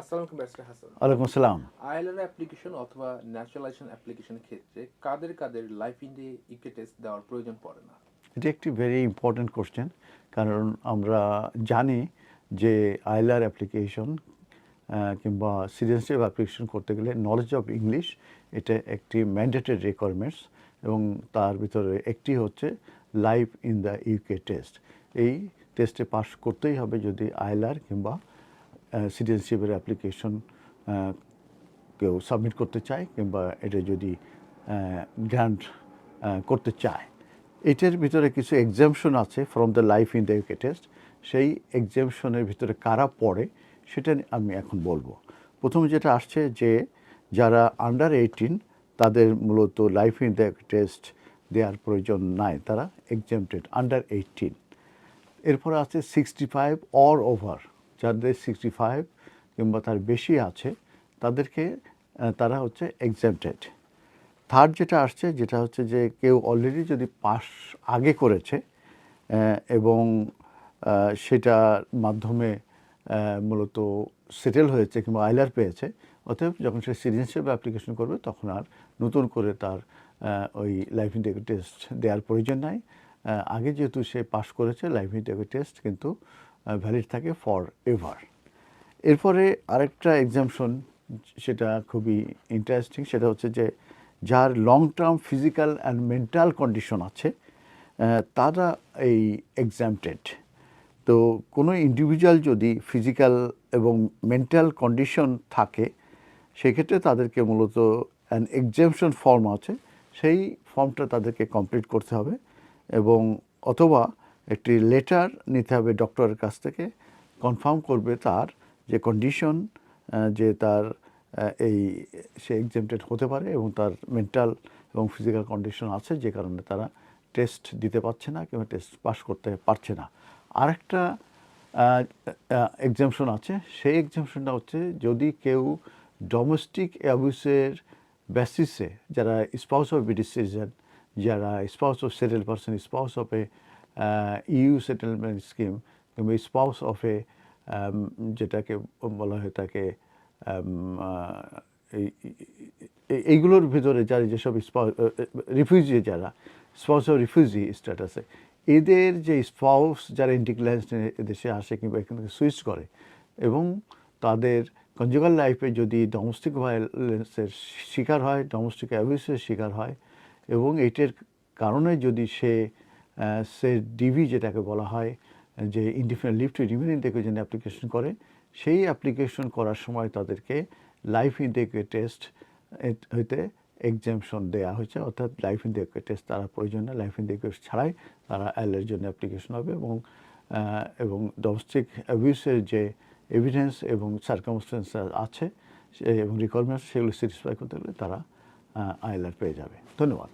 আসসালামু আলাইকুম ব্যারিস্টার হাসান ওয়ালাইকুম আসসালাম আইএলআর অ্যাপ্লিকেশন অথবা ন্যাচারালাইজেশন অ্যাপ্লিকেশনের ক্ষেত্রে কাদের কাদের লাইফ ইন্ডে ইকে টেস্ট দেওয়ার প্রয়োজন পড়ে না? এটি একটি ভেরি ইম্পর্ট্যান্ট কোশ্চেন কারণ আমরা জানি যে আইলার অ্যাপ্লিকেশন কিংবা সিটিজেনশিপ অ্যাপ্লিকেশন করতে গেলে নলেজ অফ ইংলিশ এটা একটি ম্যান্ডেটেড রিকোয়ারমেন্টস এবং তার ভিতরে একটি হচ্ছে life in the UK test এই টেস্টে পাস করতেই হবে যদি আইলার কিংবা সিটিজেনশিপের অ্যাপ্লিকেশন কেউ সাবমিট করতে চায় কিংবা এটা যদি গ্রান্ট করতে চায়। এটার ভিতরে কিছু এক্সামশন আছে from the life in the UK test সেই এক্সামশনের ভিতরে কারা পড়ে সেটা আমি এখন বলব। প্রথমে যেটা আসছে যে যারা আন্ডার এইটিন তাদের মূলত লাইফ ইন দ্য টেস্ট দেওয়ার প্রয়োজন নাই, তারা এক্সামটেড আন্ডার এইটিন এরপরে আছে সিক্সটি ফাইভ অর ওভার যাদের সিক্সটি ফাইভ কিংবা তার বেশি আছে, তাদেরকে তারা হচ্ছে এক্সামটেড থার্ড যেটা আসছে, যেটা হচ্ছে যে কেউ অলরেডি যদি পাস আগে করেছে এবং সেটার মাধ্যমে মূলত সেটেল হয়েছে কিংবা আইলার পেয়েছে, অতএব যখন সে সিটিজেনশিপ অ্যাপ্লিকেশন করবে, তখন আর নতুন করে তার ওই লাইফ ইন্টিগ্রিটি টেস্ট দেওয়ার প্রয়োজন নাই। আগে যেহেতু সে পাস করেছে লাইফ ইন্টিগ্রিটি টেস্ট কিন্তু ভ্যালিড থাকে ফর এভার এরপরে আরেকটা এক্সামশন সেটা খুবই ইন্টারেস্টিং সেটা হচ্ছে যে যার long term physical and mental condition আছে তারা এই এক্সামটেড তো কোনো ইন্ডিভিজুয়াল যদি ফিজিক্যাল এবং মেন্টাল কন্ডিশন থাকে, সেক্ষেত্রে তাদেরকে মূলত অ্যান এক্সামশন ফর্ম আছে, সেই ফর্মটা তাদেরকে কমপ্লিট করতে হবে এবং অথবা একটি লেটার নিতে হবে ডক্টরের কাছ থেকে কনফার্ম করবে তার যে কন্ডিশন যে তার এই, সে এক্সামটেড হতে পারে এবং তার মেন্টাল এবং ফিজিক্যাল কন্ডিশন আছে যে কারণে তারা টেস্ট দিতে পারছে না কিংবা টেস্ট পাস করতে পারছে না। আরেকটা এক্সামশন আছে, সেই এক্সামশনটা হচ্ছে যদি কেউ ডোমেস্টিক অ্যাবিউসের বেসিসে যারা স্পাউস অফ ব্রিটিশ সিটিজেন যারা spouse of settle person spouse of EU settlement scheme কিংবা স্পাউস অফ এ যেটাকে বলা হয় তাকে um, এইগুলোর ভিতরে যারা যেসব রিফিউজি যারা স্পাউস অফ রিফিউজি স্ট্যাটাসে এদের যে স্পাউস যারা ইন্টিগ্ল্যান্স দেশে আসে কিংবা এখান থেকে সুইচ করে এবং তাদের কনজুগাল লাইফে যদি ডোমেস্টিক ভায়োলেন্সের শিকার হয় ডোমেস্টিক অ্যাবিউসের শিকার হয় এবং এইটার কারণে যদি সে সে ডিভি যেটাকে বলা হয়, যে indefinite leave to remain in দেখে জন্য অ্যাপ্লিকেশন করে সেই অ্যাপ্লিকেশন করার সময় তাদেরকে লাইফ ইনটেকে টেস্ট হইতে এক্সামশন দেওয়া হয়েছে। অর্থাৎ লাইফ ইনটেকে টেস্ট তারা প্রয়োজন না লাইফ ইনটেকে ছাড়াই তারা এলের জন্য অ্যাপ্লিকেশন হবে এবং এবং ডোমেস্টিক অ্যাবিউসের যে এভিডেন্স এবং সার্কামস্টেন্স আছে এবং রিকোয়ারমেন্টস সেগুলো স্যাটিসফাই করতে গেলে তারা আইএলআর পেয়ে যাবে। ধন্যবাদ।